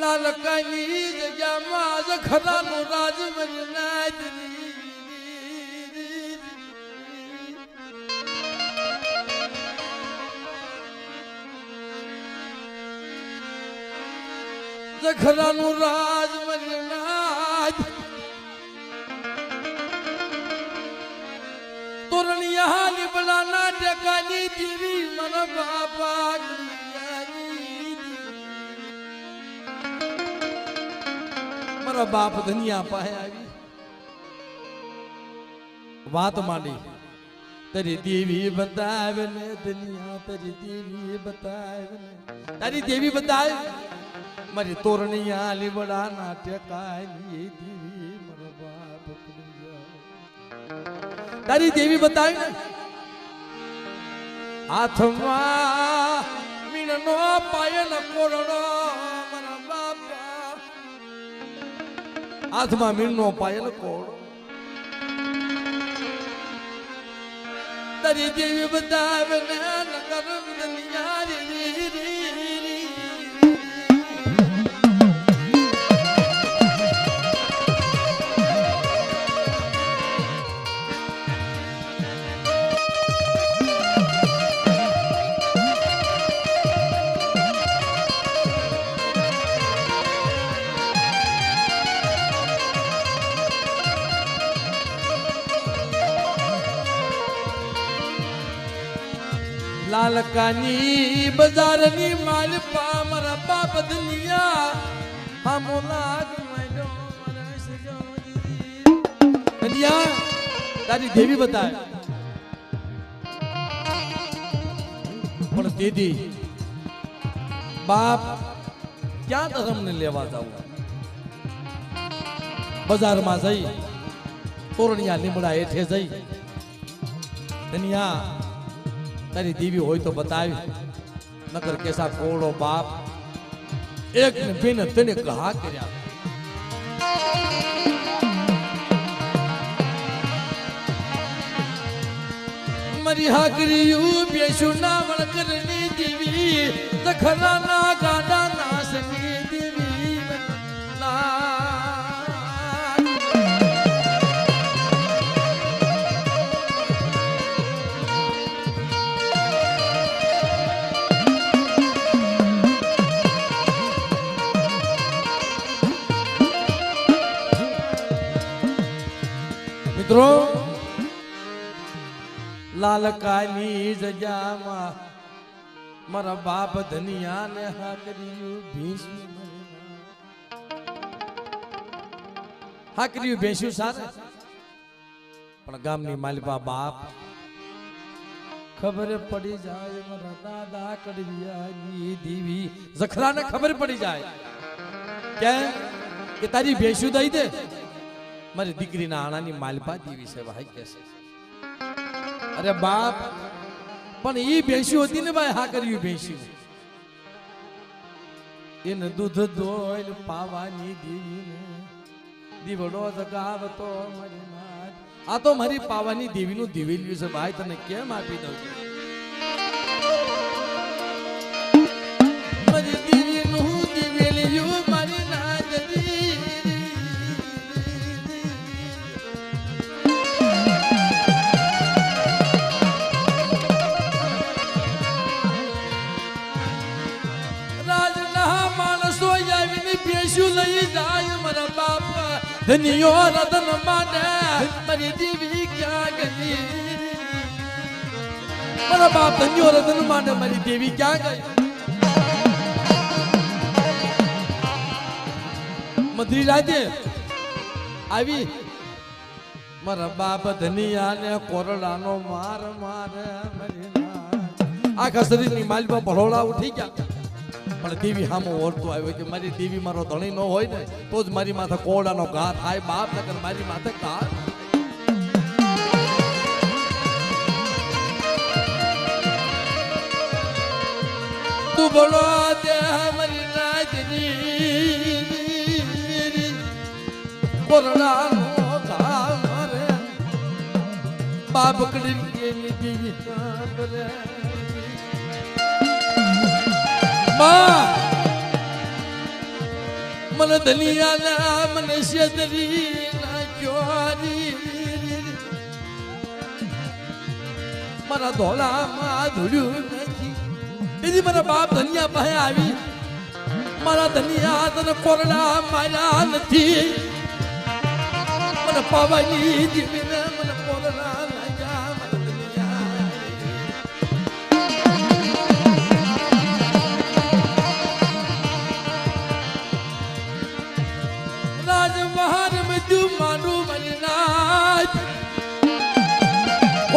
લાલકાની જગ્યામાં જ ખરાનો રાજ મજનાજની જખરાનું રાજ મજનાજ તોરણિયા લીબડાના ટેકાની દીવી મન બાપા મારા બાપ ધનિયા પાસે આવી. વાત માંડી. તારી દેવી બતાવે ને ધનિયા, તારી દેવી બતાવે ને તારી દેવી બતાવે. મારી તોરણિયા લીબડાના ટેકાની દેવી મારા બાપ ધનિયા. તારી દેવી બતાવી. ને હાથમાં મીણનો પાયલ કોરડો. હાથમાં મીણનો પાયલ કોળ. તારી જેવી ને નગર દુનિયા લાલકાની બજારની માલ મારા બાપ દુનિયા હમો લાગ દુનિયા તારી દેવી બતાય પણ દીદી, બાપ ક્યાં ધર્મને લેવા જાવ? બજારમાં જઈ, તોરણિયા લીમડા હેઠે જઈ. દુનિયા તારી દીવી હોય તો બતાવી. નકર કેસા કોળો બાપ. એક ને બે ને તને કહા કર્યા. મરી હાકરીયું બેસું ના વળકરની દીવી. તખરા ના ગાડા નાસની. લાલકાની જગ્યામાં મારા બાપ ધનિયા ને હાકર્યું ભેંસ્યું હાકર્યું ભેંસ્યું સાર. પણ ગામની માલિપા બાપ. ખબર પડી જાય મારા દાદા કડવિયાની દીવી. જખરાને ખબર પડી જાય. કેમ કે તારી ભેંસ્યું દઈ દે. મારી દીકરીના આણાની માલપા દીવી છે, ભાઈ, કે છે? અરે બાપ, પણ એ ભેંસ્યું હતી ને ભાઈ, હા કર્યું ભેંસ્યું. એને દૂધ દોઈલ પાવાની દેવીને દીવડો જગાવતો મારી આ તો મારી પાવાની દેવીનું દિવેલ્યું છે, ભાઈ, તને કેમ આપી દઉં? છું ધનિયો રતન માટે મારી દેવી ક્યાં ગઈ? મારા બાપ ધનિયો રતન દેવી ક્યાં ગઈ? મધુરી રાજે આવી. મારા બાપ ધનિયાને કોરડાનો માર મારે. આખા શરીરની પર ભરોડા ઉઠી ગયા. પણ દેવી હામો ઓળતો આવ્યો કે મારી દેવી મારો ધણી ન હોય ને, તો જ મારી માથે કોડાનો ઘા થાય. બાપ નગર મારી માથે ઘા તું બોલો તે મારી રાજની. કોરડાનો બાપ કડી ગયેલી દેવી કાંકરે. માં મને ધનિયાના મને મારા ધોળામાં ધૂળ્યું નથી. દીદી મારા બાપ ધનિયા પાસે આવી. મારા ધનિયા તને કોરડા માર્યા નથી. મને પાવાની જીવીને મને કોરડા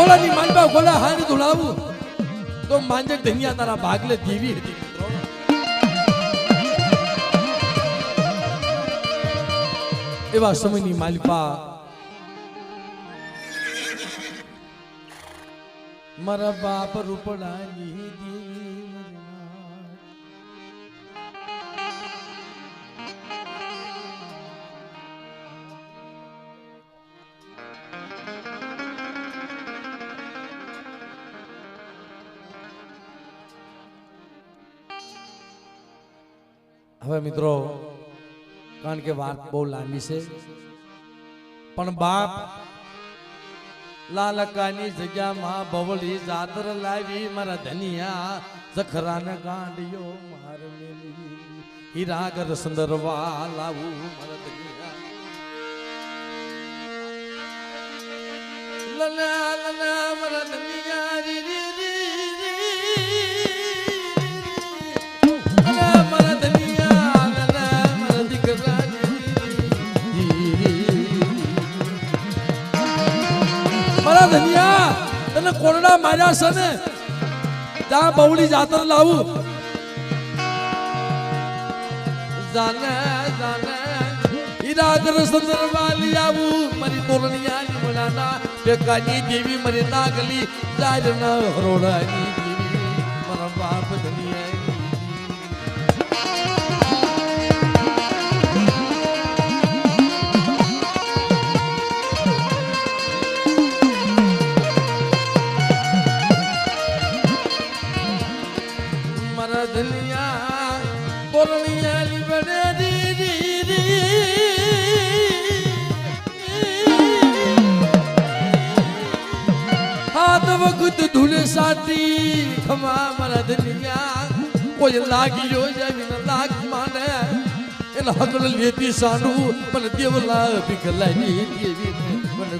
ગોળાની માંડવા ગોળા હારી ધોળાવું તો માંજે ધનિયા તારા ભાગલે દેવી હતી એવા સમયની માલિપા. મારા બાપ રૂપડાની દેવી હવે મિત્રો, કારણ કે વાત બહુ લાંબી છે, પણ બાપ લાલકાની જગ્યામાં બવળી જાતર લાવી, મારા ધનિયા જખરાને ગાંડિયો માર મેલી. હીરાગર સુંદરવા લાવું મારા ધનિયા. લલા લલા, મારા ધનિયા રી. મારા ધનિયા, તને કોરડા માર્યા છે ને? ત્યાં બહુડી જાતર લાવું. જાને જાને, ઈરાગર સુંદર વાલી આવું. મારી તોરણિયા મળાના બેકાની દેવી મારી નાગલી જાર ના હરોડાની વખત સાતી ખમા મારા ધનિયા કોઈ લાગ્યો જમીન લાગ માને એના હકલ લેતી સાનું મને દેવલા ભીખલાની દેવી મને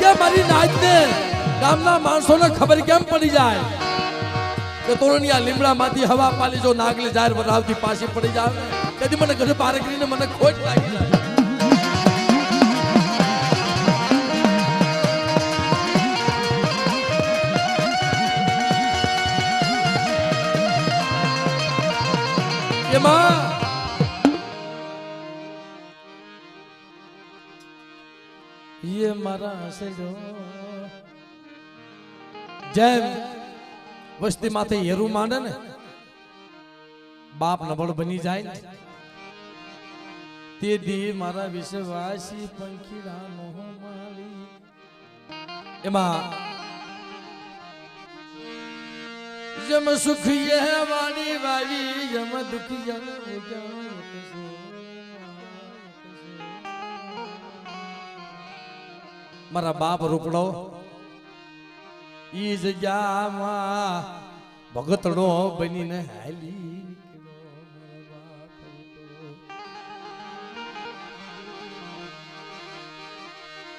કે મારી નાચને ગામના માણસોને ખબર કેમ પડી જાય? કે તોરણિયા લીમડામાંથી હવા પાલી જો નાગલે જાહેર બનાવતી પાછી પડી જાય તેથી મને ઘરે પાર કરીને મને ખોટ લાગી મારા જેમ વસ્તી માથે હેરું માંડે ને, બાપ નબળ બની જાય તે દી મારા વિશ્વાસી પંખીડાનો મારી. એમાં જમ સુખી યે વાણી વાવી જમ દુખ જન મારા બાપ રૂપડો, ઈ જગ્યામાં ભગતડો બનીને હાલી.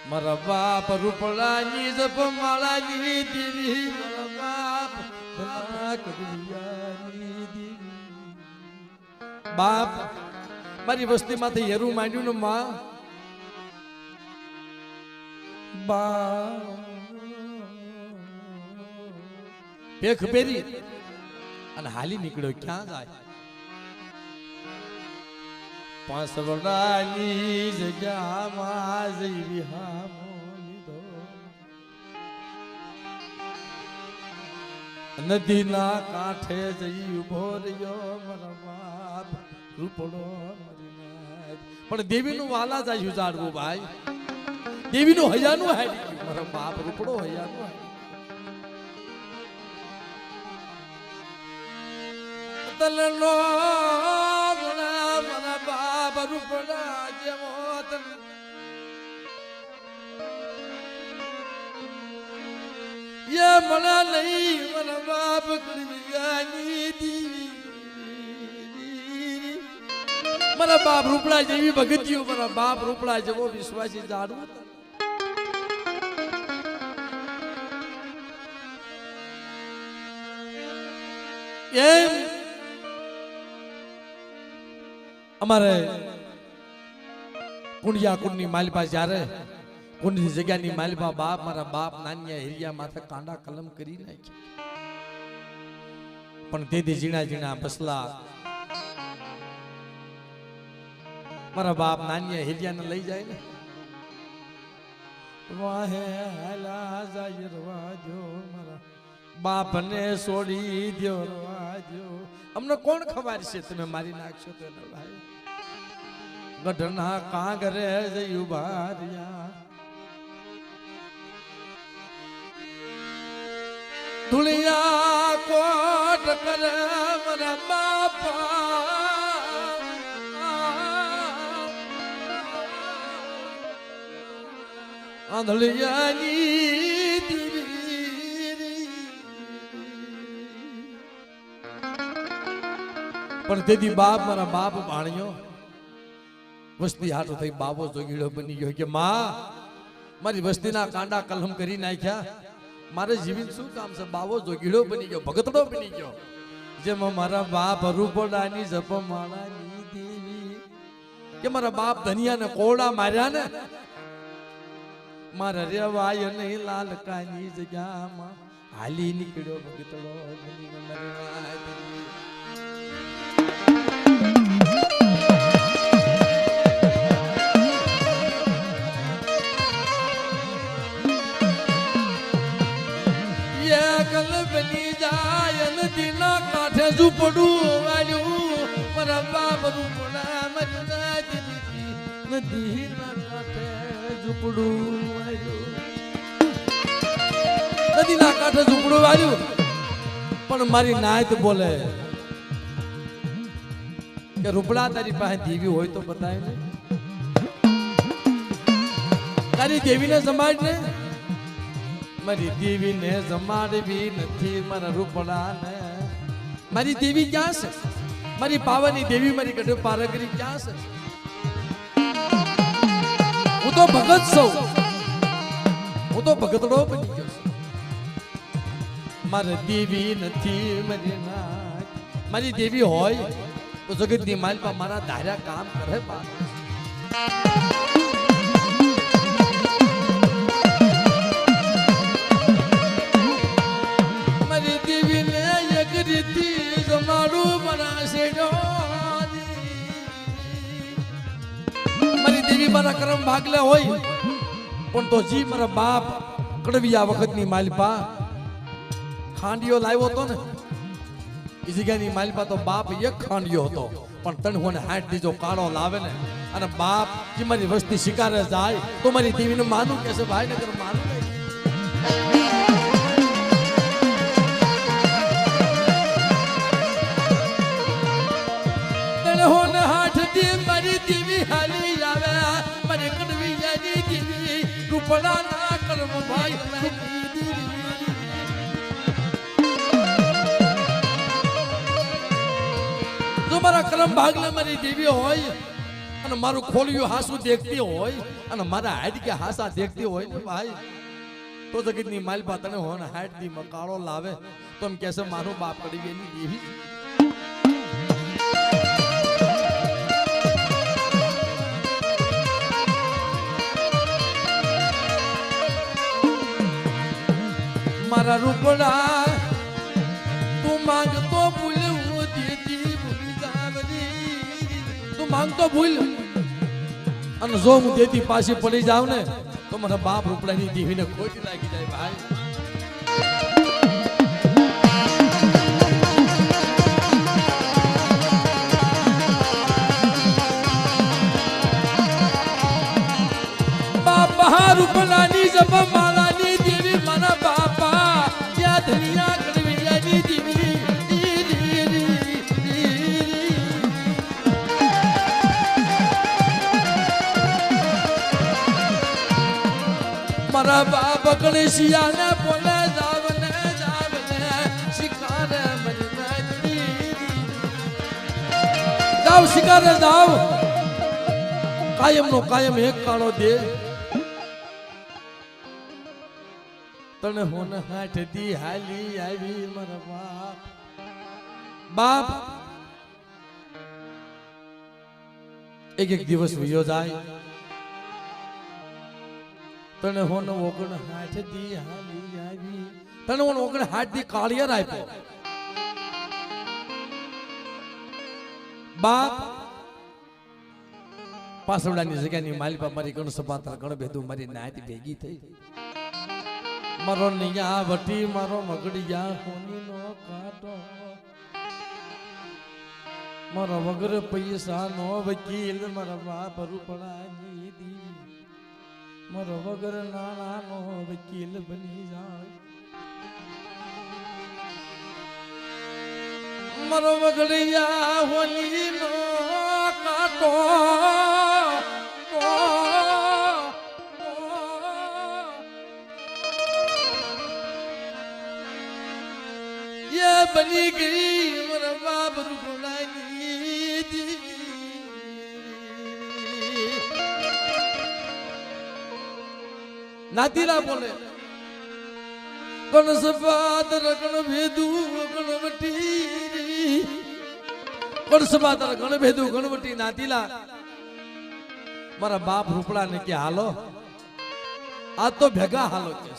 મારા બાપ રૂપડાની જપ માળાની દેવી, મારા બાપ બાપ, મારી વસ્તીમાંથી હેરું માંડ્યું ને માં. બા પેખ પહેરી અને હાલી નીકળ્યો. ક્યાં જાય? પાંસવડાની જગ્યામાં જઈ વિહામો લીધો. નદીના કાંઠે જઈ ઊભો રહ્યો મારા બાપ, રૂપડો પણ દેવીનું વાલા જાય ઉજાડવું ભાઈ. દેવીનું હૈયાનું હે મારો બાપ રૂપડો હૈયાનું તલનો રૂપડા જેવો યે મણા નહીં દીવી મારા બાપ રૂપડા જેવી ભગતીઓ મારા બાપ રૂપડા જેવો વિશ્વાસી એમ અમારે કુંડિયા કુંડની માલિપા જ્યારે કુંડની જગ્યાની માલિપા બાપ, મારા બાપ નાનિયા હિરિયા માથે કાંડા કલમ કરી નાખી પણ તેથી ઝીણા ઝીણા બસલા મારા બાપ નાનિયા હિરિયાને લઈ જાય ને. વાહે હાલા જાય રવાજો મારા બાપને છોડી દ્યો રવાજો. અમને કોણ ખબર છે તમે મારી નાખશો તો ભાઈ. ગઢના કાંગરે જયું ભારિયા ધુલિયા કોટ કરે મારા બાપા. આંધળિયાની પણ તેથી બાપ મારા બાપ ભાણ્યો વસ્તી હાટો થઈ બાબો જોગીડો બની ગયો કે માં, મારી વસ્તીના કાંડા કલમ કરી નાખ્યા. મારે જીવીને શું કામ છે? બાવો જોગીડો બની ગયો, ભગતડો બની ગયો. જેમાં મારા બાપ રૂપડાની જપમાળાની દેવી. કે મારા બાપ ધનિયાને કોડા માર્યા ને? મારા રેવાય નહીં લાલકાની જગ્યામાં હાલી નીકળ્યો ભગતડો બની જાય નદીના કાંઠે ઝૂંપડું વાળ્યું મારા બાપ રૂપડા મરના દીધી નદીના કાંઠે કાંઠે ઝૂંપડું વાળ્યું પણ મારી નાયત બોલે કે રૂપડા તારી પાસે દેવી હોય તો બતાય ને. તારી દેવીને સંભાળ ને મારી દેવીને જમાડવી નથી મારા રૂપડાને. મારી દેવી ક્યાં છે? મારી પાવાની દેવી મારી ગઢ પારગરી ક્યાં છે? હું તો ભગત છું. હું તો ભગતડો બની ગયો છું. મારે દેવી નથી, મારી નાથ મારી દેવી હોય તો જગતની માલપા મારા ધાર્યા કામ કરે બા દેવી મારા કરમ ભાગલે હોય, પણ તો જી મારા બાપ કડવિયા વખતની માલપા ખાંડિયો લાવ્યો હતો ને એ જગ્યાની માલપા તો બાપ એક ખાંડિયો હતો, પણ તણ હોને હાથ દીજો કાળો લાવે ને, અને બાપ જે મારી વસ્તી શિકારે જાય, તો મારી દેવીને માનું કે ભાઈ નગર માનું ભાઈ જો મારા કરમ ભાગને મારી હોય, અને મારું ખોલ્યું હાસું દેખતી હોય, અને મારા હાડકે હાસા દેખતી હોય ભાઈ, તો જગતની માલપા તને હોને હાડ દી મકાળો લાવે, તો કહેશે, મારો બાપ કરી એની દેવી. મારા રૂપડા તું માંગતો ભૂલ હું દેતી ભૂલી જાવરી તું માંગતો ભૂલ. અને જો હું દેતી પાછી પડી જાવ ને, તો મારા બાપ રૂપડાની દેવીને ખોટ લાગી જાય ભાઈ. રૂપલાની જપ મારા બાપ ગણેશિયા ને બોલે જાવ ને જાવ ને શિકારે મરી નાચી. જાવ, શિકારે જાવ. કાયમ નો કાયમ એક કાળો દે. તને હોન હાથ દી હાલી આવી મારા બાપ. બાપ, એક એક દિવસ વયો જાય. તને હોન ઓગણ હાથ દી હાલી આવી. તને હોન ઓગણ હાથ દી કાળિયર આપ્યો. બાપ પાસવડાની જગ્યાની માલિપા મારી ગણ સપાત્ર ગણ ભેદું મારી નાત ભેગી થઈ. મારો નિયા વટી, મારો મગડિયા હોની નો કાટો. મારા વગર પૈસા નો વકીલ મારા બાપ રૂપડાની દી મરો વગર નાણાનો વકીલ બની જાય. મરો વગડિયા હોલી નો કાટો બની ગઈ મારા બાપ રૂપ. નાતીલા બોલે. ગણ સપાદર ગણ ભેદુ ગણ વટી ગણ રકણ ભેદુ ગણ વટી નાતીલા. મારા બાપ રૂપડા ને કે, હાલો, આ તો ભેગા હાલો કે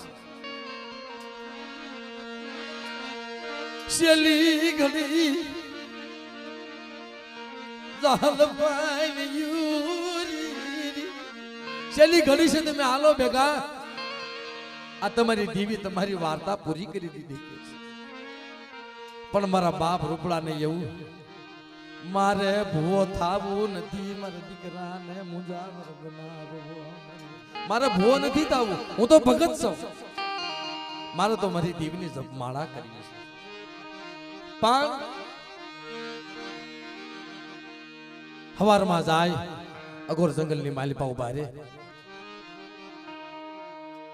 શેલી ઘડી શેલી ઘડી છે તમે, હાલો ભેગા. આ તમારી દીવી તમારી વાર્તા પૂરી કરી દીધી પણ મારા બાપ રૂપડાને એવું, મારે ભૂવો થાવું નથી, મારા દીકરાને મુજાવર મારે ભૂવો નથી થાવું, હું તો ભગત છું. મારે તો મારી દીવની જપમાળા કરી છે. પણ હવારમાં જાય અગોર જંગલની માલિપા ઊભા રે.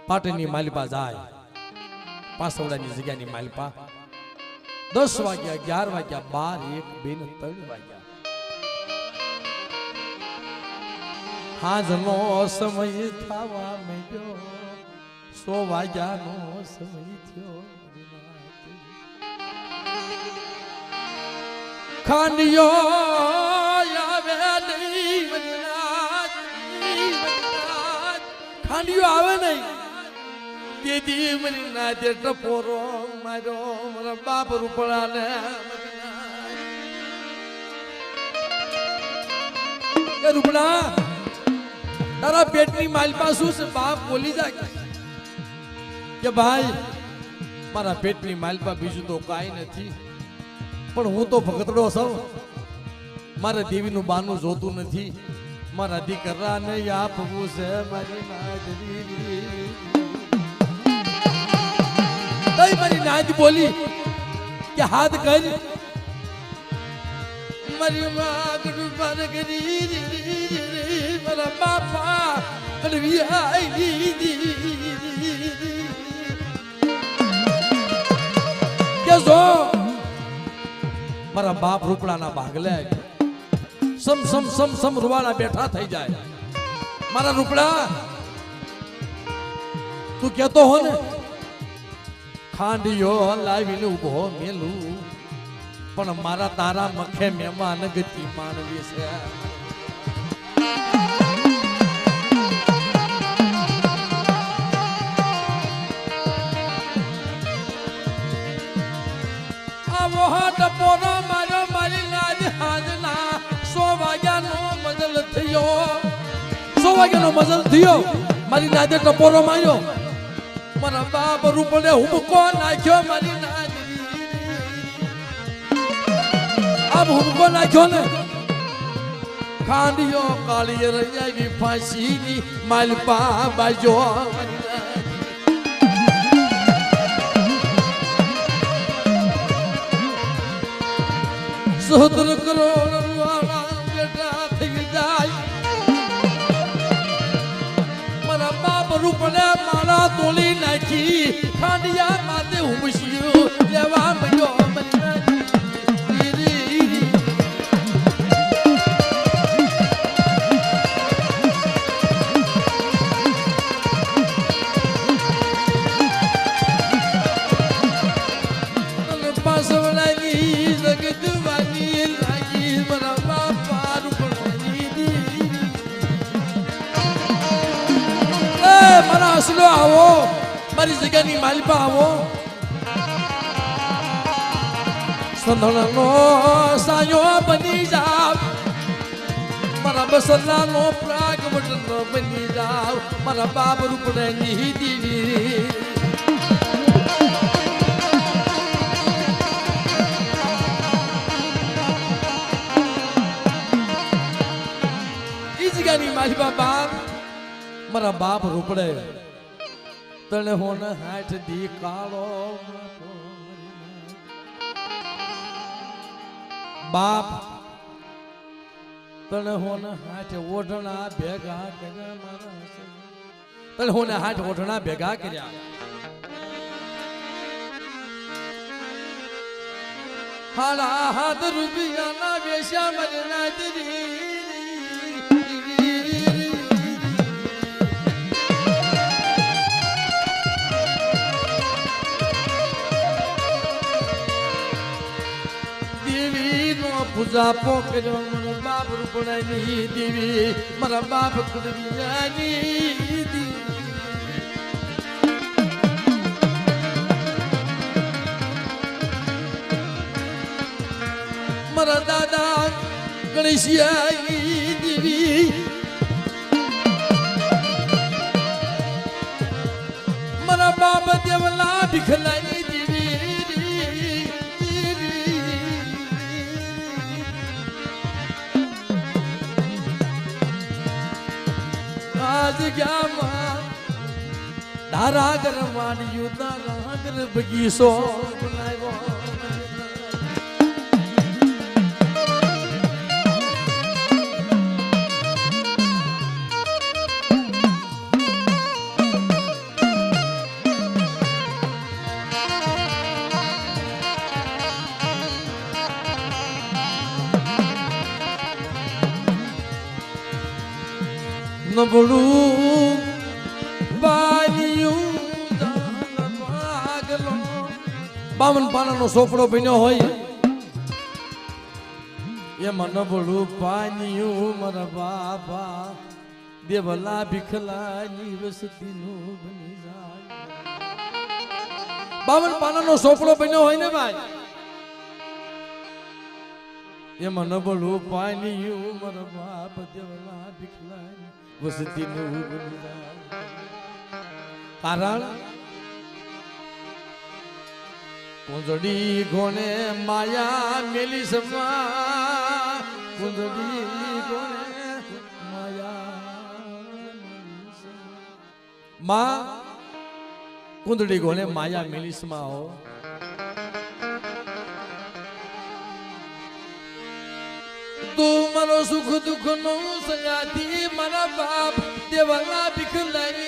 પાટણની માલિપા જાય. પાસવડાની જગ્યાની માલિપા. દસ વાગ્યા, અગિયાર વાગ્યા, બાર, એક, બે ને ત્રણ વાગ્યા. હાજનો સમય થવા મળ્યો સો વાગ્યાનો સમય થયો. ખાંડિયો આવે નહીં. ખાંડિયો આવે નહીં. તેથી મરી ના તે પોરો મારો, મારા બાપ રૂપડાને કે રૂપડા, તારા પેટની માલપા શું છે, બાપ બોલી જાય. કે ભાઈ, મારા પેટની માલપા બીજું તો કાંઈ નથી. પણ હું તો ભગતડો છું. મારે દેવીનું બાનું જોતું નથી. મારા દીકરાને આપવું છે મારી નાદરી તઈ મારી નાદ બોલી કે હાથ કરી. મારી માગડું પર કરી મારા બાપા કડવી આઈ કે જો મારા બાપ રૂપડાના ભાગલે સમ સમ સમ સમ રૂવાડા બેઠા થઈ જાય. મારા રૂપડા, તું કેતો હો ને ખાંડિયો લાવીને ઊભો મેલું. પણ મારા તારા મખે મહેમાન ગતિ માનવી છે. આવો હાથ પોરો મારો, મારી નાદ હાજના સો વાગ્યાનો મજલ થયો. સો વાગ્યાનો મજલ થયો. મારી નાદે ટપોરો માર્યો. મારા બાપ રૂપડે હુમકો નાખ્યો મારી નાદરી આમ હુમકો નાખ્યો ને? ખાંડિયો કાળી આવી ફાંસીની માલપા બાજો સહસ્ત્ર કરોડ રાખી ખાંડિયામાં તે ઉમસ્યું લેવા મારી માલપા આવો સંધણનો સાયો બની જાવ. મારા બસલાનો પ્રાગ વટનો બની જાવ. મારા બાપ રૂપડાની દીવી. ઈ માલપા બાપા, મારા બાપ રૂપડે તને હોન હાથ દી કાળો. બાપ તને હોન હાથ ઓઢણા ભેગા કર્યા મારા. તને હોને હાથ ઓઢણા ભેગા કર્યા હાલા હાથ રૂપિયાના વેશ્યા મને ના દેવી પૂજા પોકર્યો મારા બાપ રૂપણાની દેવી. મારા બાપ દેવી. મારા દાદા ગણેશિયાની દેવી. મારા બાપ દેવલા ધારા ગરમાન યુદ્ધ રાગર બગીચો બનાવ્યો સોપડો બન્યો હોય. એમાં નબળું પાનિયું મારા બાપા, દેવલા ભીખલાની વસતીનું બની જાય. બાવન પાનાનો સોપડો બન્યો હોય ને ભાઈ? એમાં નબળું પાનિયું મારા બાપ, દેવલા ભીખલાની વસતીનું બની જાય. કારણ કુંજડી ગોને માયા મેલી સમા કુંજડી ગોને માયા. માં કુંદડી ગોને માયા મેલી સમા હો તું મારો સુખ દુઃખ નો સંગાતી મારા બાપ દેવાલા ભીખ લાવી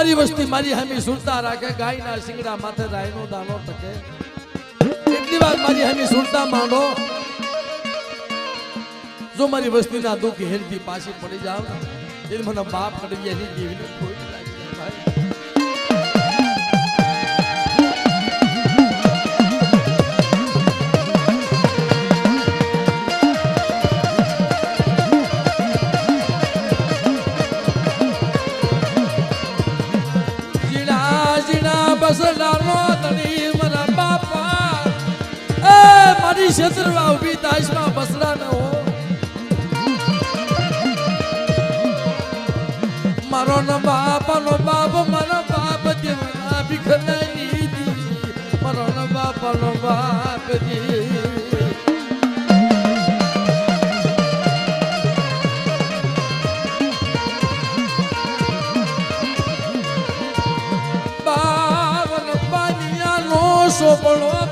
મારી વસ્તી મારી હમી સુરતા રાખે, ગાયના શિંગડા માથે રાયનો દાણો ટકે. એટલી વાર મારી હમી સુરતા માંડો? જો મારી વસ્તીના દુઃખ હેરથી પાછી પડી જાવ એ મને બાપ કરી એની દેવીને ખોટ ભીખનાની દી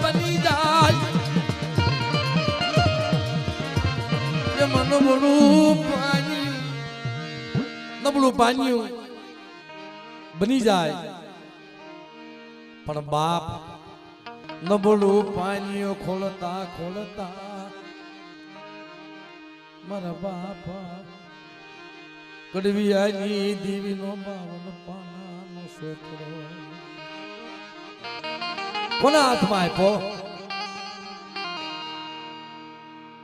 બની જાય એ મન બળું પાણી નબળું પાન્યું બની જાય પણ બાપ નબળું પાણીઓ ખોલતા ખોલતા. મારા બાપા કડવિયાની દીવીનો બાવન પાનો છોકરો કોના હાથમાં આપ્યો?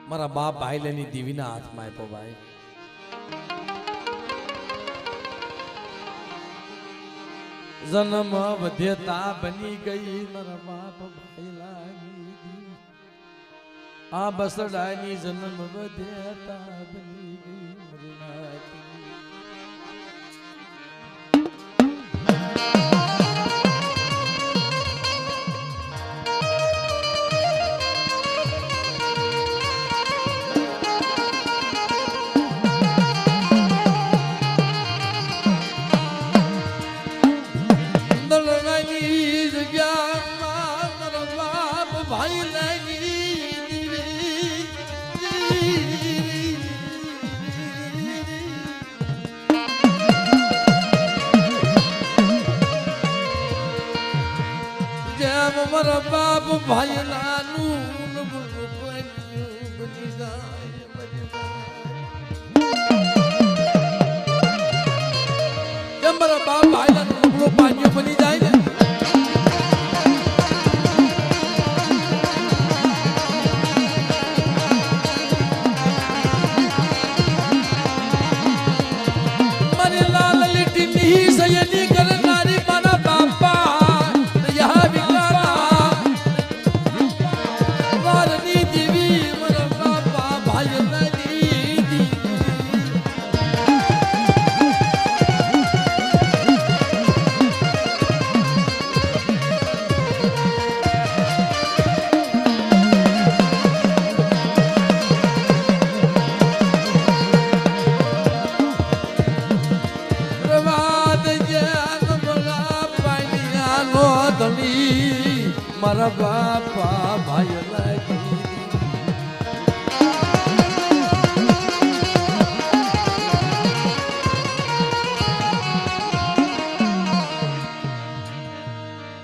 મારા બાપ ભાઈ લેની દીવીના હાથમાં આપ્યો ભાઈ. જન્મ વધ્યતા બની ગઈ મારા બાપ ભાઈ. આ બસડાની જન્મ વધ્યતા બની